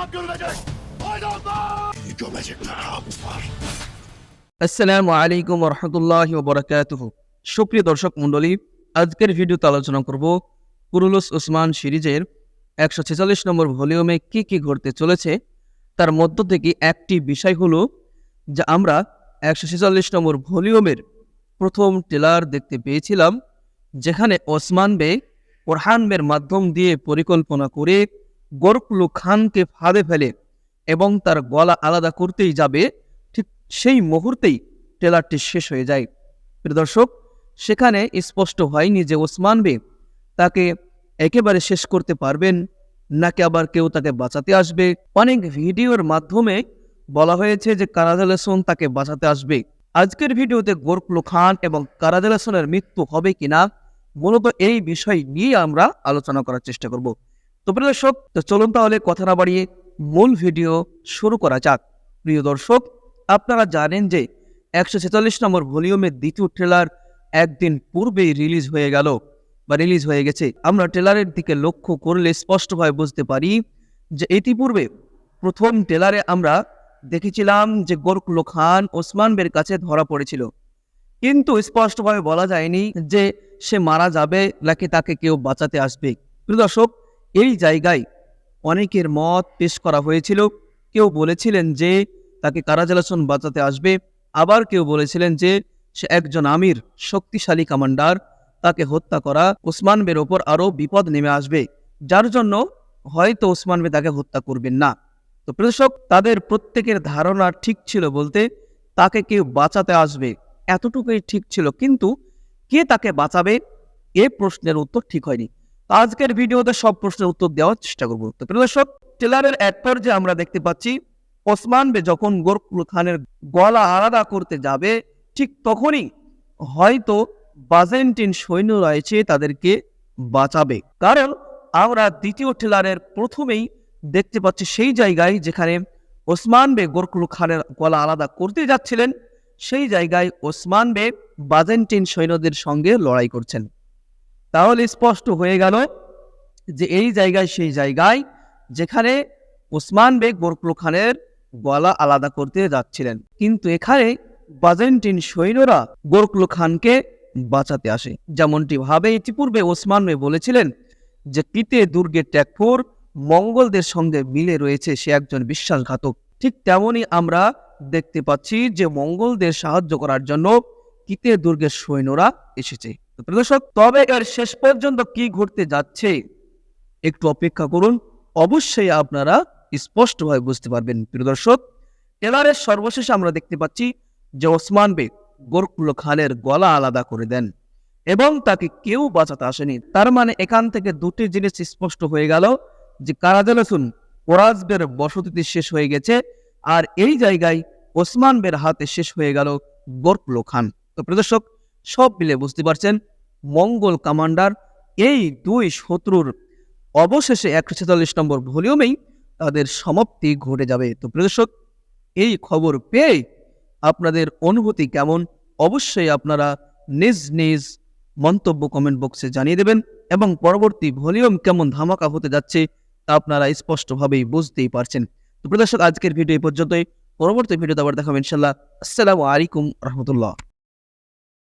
hesap সুপ্রিয় দর্শক মণ্ডলী আজকের ভিডিওতে আলোচনা করব কুরুলুস ওসমান সিরিজের একশো ছেচল্লিশ নম্বর ভলিউমে কি কি ঘটতে চলেছে? তার মধ্য থেকে একটি বিষয় হলো যে আমরা একশো ছেচল্লিশ নম্বর ভলিউমের প্রথম টেলার দেখতে পেয়েছিলাম, যেখানে ওসমান বে ওরহান মাধ্যম দিয়ে পরিকল্পনা করে গোরকুলু খানকে ফাঁদে ফেলে এবং তার গলা আলাদা করতেই যাবে, ঠিক সেই মুহূর্তেই ট্রেলারটি শেষ হয়ে যায়। প্রিয় দর্শক, সেখানে স্পষ্ট হয়নি যে ওসমান বে তাকে একেবারে শেষ করতে পারবেন নাকি আবার কেউ তাকে বাঁচাতে আসবে। অনেক ভিডিওর মাধ্যমে বলা হয়েছে যে কারাদালেসন তাকে বাঁচাতে আসবে। আজকের ভিডিওতে গোরকুলো খান এবং কারাদালেসনের মৃত্যু হবে কিনা, মূলত এই বিষয় নিয়ে আমরা আলোচনা করার চেষ্টা করব। তো প্রিয় দর্শক, তো চলুন তাহলে কথা না বাড়িয়ে মূল ভিডিও শুরু করা যাক। প্রিয় দর্শক, আপনারা জানেন যে একশো ছেচল্লিশ নম্বর ভলিউমের দ্বিতীয় ট্রেলার একদিন পূর্বেই রিলিজ হয়ে গেল বা রিলিজ হয়ে গেছে। আমরা ট্রেলারের দিকে লক্ষ্য করলে স্পষ্টভাবে বুঝতে পারি যে ইতিপূর্বে প্রথম ট্রেলারে আমরা দেখেছিলাম যে গোরকুলো খান, ওসমান বের কাছে ধরা পড়েছিল। কিন্তু স্পষ্টভাবে বলা যায়নি যে সে মারা যাবে নাকি তাকে কেউ বাঁচাতে আসবে। প্রিয় দর্শক এই জায়গায় অনেকের মত পেশ করা হয়েছিল। কেউ বলেছিলেন যে তাকে কারাজালাসন বাঁচাতে আসবে। আবার কেউ বলেছিলেন যে সে একজন আমির, শক্তিশালী কমান্ডার, তাকে হত্যা করা ওসমান বের ওপর আরও বিপদ নেমে আসবে। যার জন্য হয়তো ওসমান বে তাকে হত্যা করবেন না। তো প্রদর্শক তাদের প্রত্যেকের ধারণা ঠিক ছিল বলতে তাকে কেউ বাঁচাতে আসবে। এতটুকুই ঠিক ছিল। কিন্তু কে তাকে বাঁচাবে? এ প্রশ্নের উত্তর ঠিক হয়নি। আজকের ভিডিওতে সব প্রশ্নের উত্তর দেওয়ার চেষ্টা করব। দর্শক টেলারের এক পর্যায়ে আমরা দেখতে পাচ্ছি, ওসমান বে যখন গোরকুল খানের গলা আলাদা করতে যাবে, ঠিক তখনই হয়তো বাজেন্টিন সৈন্য রয়েছে তাদেরকে বাঁচাবে। কারণ আমরা দ্বিতীয় টেলারের প্রথমেই দেখতে পাচ্ছি সেই জায়গায় যেখানে ওসমান বে গোরকুল খানের গলা আলাদা করতে যাচ্ছিলেন, সেই জায়গায় ওসমান বে বাজেন্টিন সৈন্যদের সঙ্গে লড়াই করছেন। তাহলে স্পষ্ট হয়ে গেল যে এই জায়গায়, সেই জায়গায় যেখানে ওসমান বেগ গোরকুল খানের গলা আলাদা করতে যাচ্ছিলেন। কিন্তু এখানে বাজেন্টিন সৈন্যরা গোরকুল খানকে বাঁচাতে আসে। যেমনটি ভাবে ইতিপূর্বে ওসমান বে বলেছিলেন যে কিতে দুর্গের ট্যাকফোর মঙ্গলদের সঙ্গে মিলে রয়েছে সে একজন বিশ্বাসঘাতক। ঠিক তেমনই আমরা দেখতে পাচ্ছি যে মঙ্গলদের সাহায্য করার জন্য কিতে দুর্গের সৈন্যরা এসেছে। দর্শক, তবে এর শেষ পর্যন্ত কি ঘটতে যাচ্ছে একটু অপেক্ষা করুন। অবশ্যই আপনারা স্পষ্টভাবে বুঝতে পারবেন, প্রিয় দর্শক। টেলারের সর্বশেষে আমরা দেখতে পাচ্ছি যে ওসমান বে গোরকুল খানের গলা আলাদা করে দেন এবং তাকে কেউ বাঁচাতে আসেনি। তার মানে এখান থেকে দুটি জিনিস স্পষ্ট হয়ে গেল যে কারাজালাসুন ওরাজবের বসতিতে শেষ হয়ে গেছে আর এই জায়গায় ওসমান বের হাতে শেষ হয়ে গেল গোরকুল খান। তো প্রদর্শক সব মিলে বুঝতে পারছেন? মঙ্গল কমান্ডার এই দুই শত্রুর অবশেষে একশো ছেচল্লিশ নম্বর ভলিউমেই তাদের সমাপ্তি ঘটে যাবে। তো প্রদর্শক এই খবর পেয়ে আপনাদের অনুভূতি কেমন? অবশ্যই আপনারা নিজ নিজ মন্তব্য কমেন্ট বক্সে জানিয়ে দেবেন এবং পরবর্তী ভলিউম কেমন ধামাকা হতে যাচ্ছে তা আপনারা স্পষ্টভাবেই বুঝতেই পারছেন। তো প্রদর্শক আজকের ভিডিও এই পর্যন্তই। পরবর্তী ভিডিওতে আবার দেখাবো ইনশাল্লাহ আসসালামু আলাইকুম রহমতুল্লাহ।